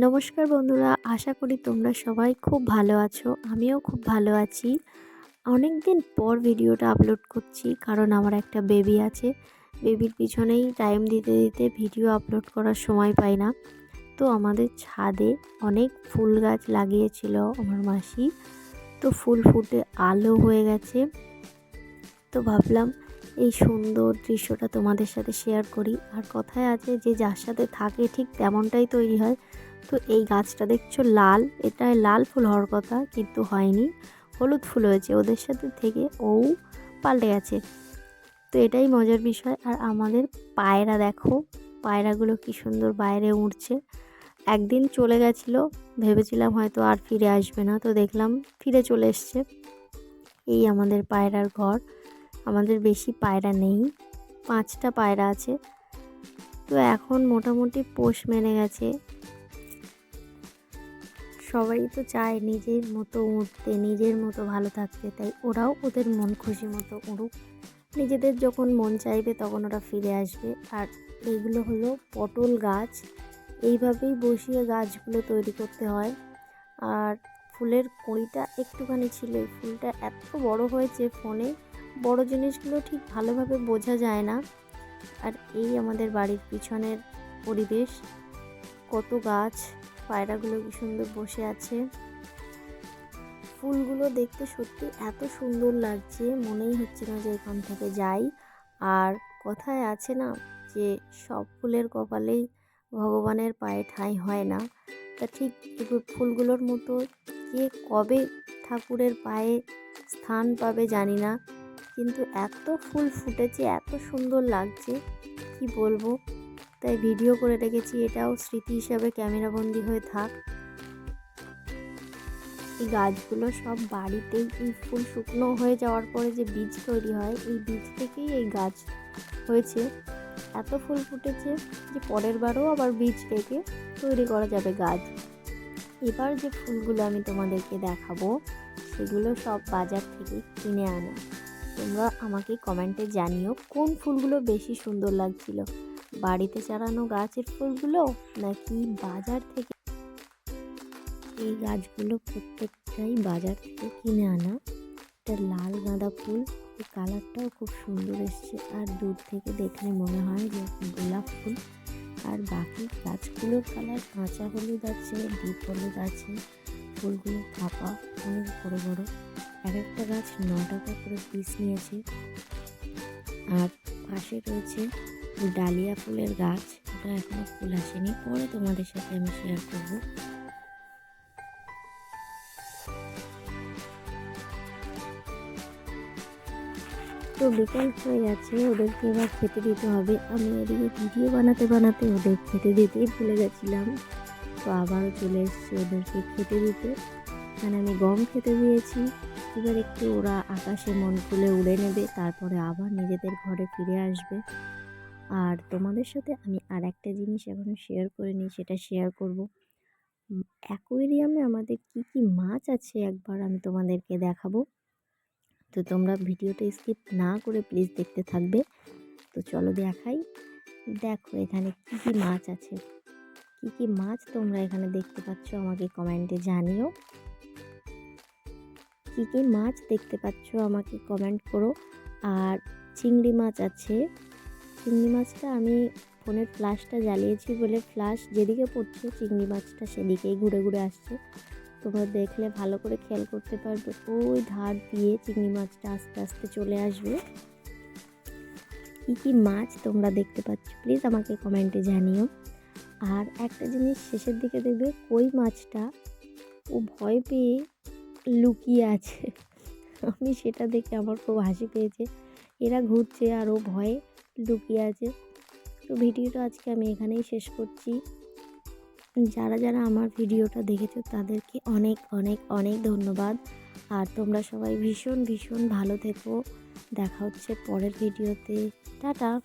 নমস্কার বন্ধুরা, আশা করি তোমরা সবাই খুব ভালো আছো, আমিও খুব ভালো আছি। অনেক দিন পর ভিডিওটা আপলোড করছি, কারণ আমার একটা বেবি আছে। বেবির পিছনেই টাইম দিতে দিতে ভিডিও আপলোড করার সময় পাই না। তো আমাদের ছাদে অনেক ফুল গাছ লাগিয়েছিল আমার মাসি। তো ফুল ফুটে আলো হয়ে গেছে। তো ভাবলাম এই সুন্দর দৃশ্যটা তোমাদের সাথে শেয়ার করি। আর কথায় আছে যে যার সাথে থাকে ঠিক তেমনটাই তৈরি হয়। তো এই গাছটা দেখছ লাল, এটায় লাল ফুল হওয়ার কথা কিন্তু হয়নি। হলুদ ফুল হয়েছে, ওদের সাথে থেকে ও পাল্টে গেছে। তো এটাই মজার বিষয়, আর আমাদের পায়রা দেখো, পায়রাগুলো কি সুন্দর বাইরে উড়ছে। একদিন চলে গেছিল, ভেবেছিলাম হয়তো আর ফিরে আসবে না, তো দেখলাম ফিরে চলে এসছে। এই আমাদের পায়রার ঘর, আমাদের বেশি পায়রা নেই, পাঁচটা পায়রা আছে। তো এখন মোটামুটি পোষ মেনে গেছে সবাই তো চায় নিজের মতো উঠতে, নিজের মতো ভালো থাকতে। তাই ওরাও ওদের মন খুশি মতো উড়ুক। নিজেদের যখন মন চাইবে তখন ওরা ফিরে আসবে। আর এইগুলো হলো পটল গাছ। এইভাবেই বসিয়ে গাছগুলো তৈরি করতে হয়। আর ফুলের কুঁড়িটা একটুখানি ছিল। ফুলটা এত বড় হয়েছে ফোনে, বড় জিনিসগুলো ঠিক ভালোভাবে বোঝা যায় না। আর এই আমাদের বাড়ির পিছনের পরিবেশ। কত গাছ। পায়রাগুলো কি সুন্দর বসে আছে। ফুলগুলো দেখতে সত্যি এত সুন্দর লাগছে, মনেই হচ্ছে না যে এখান থেকে যাই। আর কথায় আছে না যে, সব ফুলের কপালেই ভগবানের পায়ে ঠাঁই হয় না। তা ঠিক ফুলগুলোর মতো কে কবে ঠাকুরের পায়ে স্থান পাবে জানি না। কিন্তু এত ফুল ফুটেছে, এত সুন্দর লাগছে, কি বলব? তাই ভিডিও করে রেখেছি, এটাও স্মৃতি হিসাবে ক্যামেরাবন্দি হয়ে থাক। এই গাছগুলো সব বাড়িতেই এই ফুল শুকনো হয়ে যাওয়ার পরে যে বীজ তৈরি হয়, এই বীজ থেকেই এই গাছ হয়েছে। এত ফুল ফুটেছে যে পরের বারও আবার বীজ থেকে তৈরি করা যাবে গাছ। এবার যে ফুলগুলো আমি তোমাদেরকে দেখাবো, সেগুলো সব বাজার থেকে কিনে আনা। তোমরা আমাকে কমেন্টে জানিও কোন ফুলগুলো বেশি সুন্দর লাগছিল। বাড়িতে চালানো গাছের ফুলগুলো নাকি বাজার থেকে এই গাছগুলো প্রত্যেকটাই বাজার থেকে কিনে আনা। এটা লাল গাঁদা ফুল এই কালারটাও খুব সুন্দর এসছে। আর দূর থেকে দেখলে মনে হয় যে গোলাপ ফুল। আর বাকি গাছগুলোর কালার কাঁচা হলুদ আছে, ডিপ হলুদ আছে। ফুলগুলো ফাঁপা, অনেক বড়ো বড়ো। এক একটা গাছ ন টাকা করে পিস নিয়েছে। আর পাশে রয়েছে ডালিয়া ফুলের গাছ, ওটা এখনও ফুল আসেনি, পরে তোমাদের সাথে আমি শেয়ার করব। তো বিকাল হয়ে যাচ্ছে, ওদেরকে এবার খেতে দিতে হবে। আমি এদিকে ভিডিও বানাতে বানাতে ওদের খেতে দিতেই ভুলে গেছিলাম। তো আবারও চলে এসেছি ওদেরকে খেতে দিতে। এখানে আমি গম খেতে দিয়েছি। এবার একটু ওরা আকাশে মন খুলে উড়ে নেবে, তারপরে আবার নিজেদের ঘরে ফিরে আসবে। আর তোমাদের সাথে আমি আর একটা জিনিস এখনও শেয়ার করিনি, সেটা শেয়ার করব। অ্যাকোয়ারিয়ামে আমাদের কি কি মাছ আছে একবার আমি তোমাদেরকে দেখাবো। তো তোমরা ভিডিওটা স্কিপ না করে প্লিজ দেখতে থাকবে। তো চলো দেখাই। দেখো এখানে কি কি মাছ আছে। কি কি মাছ তোমরা এখানে দেখতে পাচ্ছ আমাকে কমেন্টে জানিও। কী কী মাছ দেখতে পাচ্ছ আমাকে কমেন্ট করো। আর চিংড়ি মাছ আছে। চিংড়ি মাছটা আমি ফোনের ফ্লাশটা জ্বালিয়েছি বলে ফ্লাশ যেদিকে পড়ছে চিংড়ি মাছটা সেদিকেই ঘুরে ঘুরে আসছে। তোমরা দেখলে ভালো করে খেয়াল করতে পারবে, ওই ধার দিয়ে চিংড়ি মাছটা আস্তে আস্তে চলে আসবে। কী কী মাছ তোমরা দেখতে পাচ্ছ প্লিজ আমাকে কমেন্টে জানিও। আর একটা জিনিস শেষের দিকে দেখবে, কই মাছটা ও ভয় পেয়ে লুকিয়ে আছে। আমি সেটা দেখে আমার খুব হাসি পেয়েছে। এরা ঘুরছে আর ও ভয়ে লুকিয়ে আছে। তো ভিডিওটা আজকে আমি এখানেই শেষ করছি। যারা যারা আমার ভিডিওটা দেখেছ, তাদেরকে অনেক অনেক অনেক ধন্যবাদ। আর তোমরা সবাই ভীষণ ভীষণ ভালো থেকো। দেখা হচ্ছে পরের ভিডিওতে। টাটা!